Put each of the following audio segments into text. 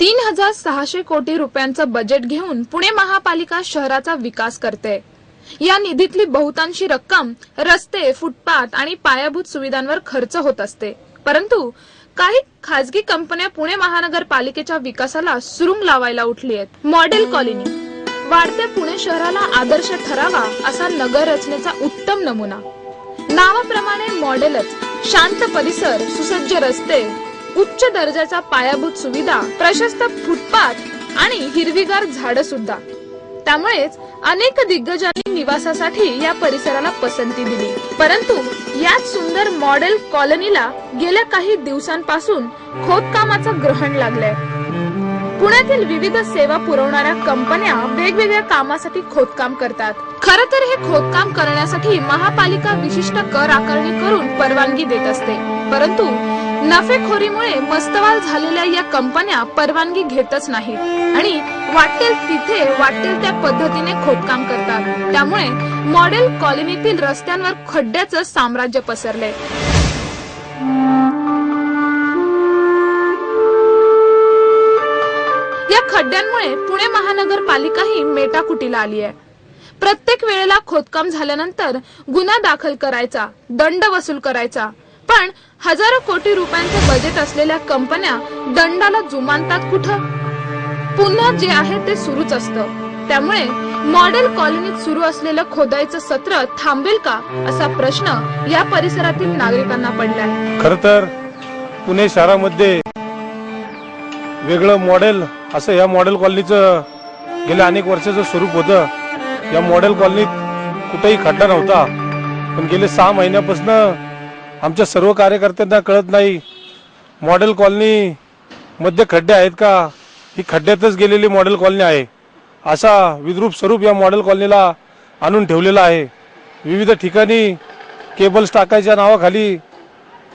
तीन हजार सहाशे कोटी रुपयांचं बजेट घेऊन पुणे महापालिका शहराचा विकास करते. या निधीतली बहुतांशी रक्कम रस्ते फुटपाथ आणि पायाभूत सुविधांवर खर्च होत असते. परंतु काही खासगी कंपन्या पुणे महानगरपालिकेच्या विकासाला सुरुंग लावायला उठली आहेत. Model colony. वाढत्या पुणे शहराला आदर्श ठरावा असा नगर रचनेचा उत्तम नमुना. नावाप्रमाणे मॉडेलच. शांत परिसर सुसज्ज रस्ते उच्च दर्जाचा पायाभूत सुविधा प्रशस्त फुटपाथ आणि हिरवीगार झाडं सुद्धा. त्यामुळेच अनेक दिग्गजांनी निवासासाठी या परिसराला पसंती दिली. परंतु याच सुंदर मॉडेल कॉलनीला गेल्या काही दिवसांपासून खोदकामाचं ग्रहण लागलंय. पुण्यातील विविध सेवा पुरवणाऱ्या कंपन्या वेगवेगळ्या कामासाठी खोदकाम करतात. खर तर हे खोदकाम करण्यासाठी महापालिका विशिष्ट कर आकारणी करून परवानगी देत असते. परंतु नफेखोरीमुळे मस्तवाल झालेल्या या कंपन्या परवानगी घेतच नाहीत आणि वाटेल तिथे वाटेल त्या पद्धतीने खोदकाम करतात. त्यामुळे मॉडेल कॉलनीतील रस्त्यांवर खड्ड्याचं साम्राज्य पसरले खड्ड्यांमुळे पुणे महानगरपालिकाही मेटाकुटीला आली आहे. प्रत्येक वेळेला खोदकाम झाल्यानंतर गुन्हा दाखल करायचा दंड वसूल करायचा. पण हजारो कोटी रुपयांचे बजेट असलेल्या कंपन्या दंडाला जुमानतात कुठं? पुन्हा जे आहे ते सुरूच असतं. त्यामुळे मॉडेल कॉलनीत सुरू असलेलं खोदाईचं सत्र थांबेल का असा प्रश्न या परिसरातील नागरिकांना पडलाय. खर तर पुणे शहरामध्ये वेगळं मॉडेल असं या मॉडेल कॉलनीचं गेल्या अनेक वर्षाचं स्वरूप होतं. या मॉडेल कॉलनीत कुठेही खड्डा नव्हता. पण गेले सहा महिन्यापासून आमच्या सर्व कार्यकर्त्यांना कळत नाही मॉडेल कॉलनी मध्ये खड्डे आहेत का? ही खड्ड्यातच गेलेली मॉडेल कॉलनी आहे. असा विद्रूप स्वरूप या मॉडेल कॉलनीला आणून ठेवलेला आहे. विविध ठिकाणी केबल्स टाकायच्या नावाखाली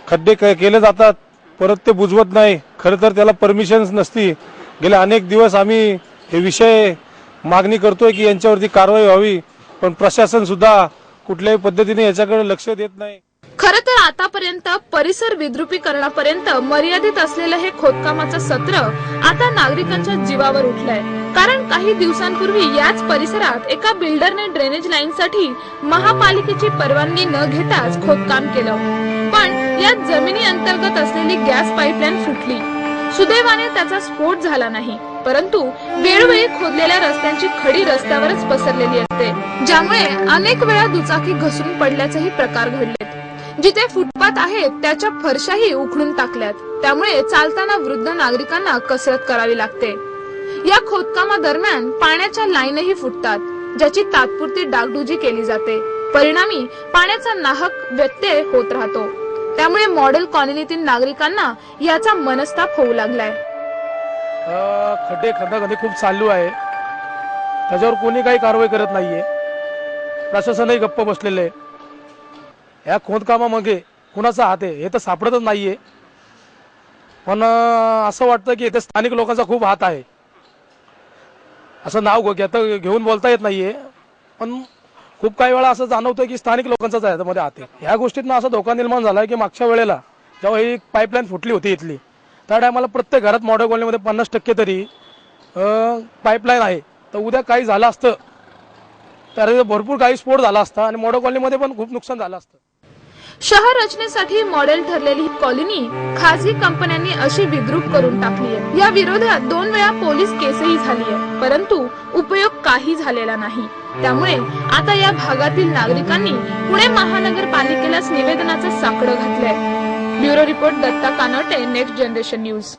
खड्डे केले जातात. परत ते बुजवत नाही. खरं तर त्याला परमिशन्स नसती. गेले अनेक दिवस आम्ही हे विषय मागणी करतोय की यांच्यावरती कारवाई व्हावी पण प्रशासन सुद्धा कुठल्याही पद्धतीने याच्याकडे लक्ष देत नाही. खर तर आतापर्यंत परिसर विद्रुपीकरणापर्यंत मर्यादित असलेलं हे खोदकामाचं सत्र आता नागरिकांच्या जीवावर उठलंय. कारण काही दिवसांपूर्वी याच परिसरात एका बिल्डरने ड्रेनेज लाईनसाठी महापालिकेची परवानगी न घेताच खोदकाम केलं. पण या जमिनी अंतर्गत असलेली गॅस पाईपलाईन फुटली सुदैवाने त्याचा स्फोट झाला नाही परंतु वेळोवेळी खोदलेल्या रस्त्यांची खडी रस्त्यावरच पसरलेली असते ज्यामुळे अनेक वेळा दुचाकी घसरून पडल्याचेही प्रकार घडलेत. जिथे फुटपाथ आहेत त्याच्या फरशाही उखडून टाकल्यात. त्यामुळे चालताना वृद्ध नागरिकांना कसरत करावी लागते. या खोदकामादरम्यान पाण्याच्या लाईनही फुटतात ज्याची तात्पुरती डागडुजी केली जाते. परिणामी पाण्याचा नाहक व्यत्यय होत राहतो. त्यामुळे मॉडेल कॉलनीतील नागरिकांना याचा मनस्ताप होऊ लागलाय. अ, खड्डे खड्डाखड्डे खूप चालू आहे. त्याच्यावर कोणी काही कारवाई करत नाहीये. प्रशासनही गप्प बसलेलं आहे. या खोदकामामागे कुणाचा हात आहे हे तर सापडतच नाहीये. पण असं वाटतं की इथे स्थानिक लोकांचा खूप हात आहे. असं नाव घेता घेऊन बोलता येत नाहीये. पण खूप काही वेळा असं जाणवतं की स्थानिक लोकांचाच आहे याच्यामध्ये हात आहे ह्या गोष्टीतनं असा धोका निर्माण झाला की मागच्या वेळेला जेव्हा ही पाईपलाईन फुटली होती इथली त्या टायमाला प्रत्येक घरात मॉडेल कॉलनीमध्ये पन्नास टक्के तरी पाईपलाईन आहे. तर उद्या काही झालं असतं तर भरपूर काही स्फोट झाला असता आणि मॉडेल कॉलनीमध्ये पण खूप नुकसान झालं असतं. शहर रचनेसाठी मॉडेल ठरलेली ही कॉलनी खासगी कंपन्यांनी अशी विद्रूप करून टाकली आहे. या विरोधात दोन वेळा पोलीस केसही झाली आहे परंतु उपयोग काही झालेला नाही. त्यामुळे आता या भागातील नागरिकांनी पुणे महानगरपालिकेलाच निवेदनाचं साकडं घातलंय. Bureau report Datta Kanote next generation news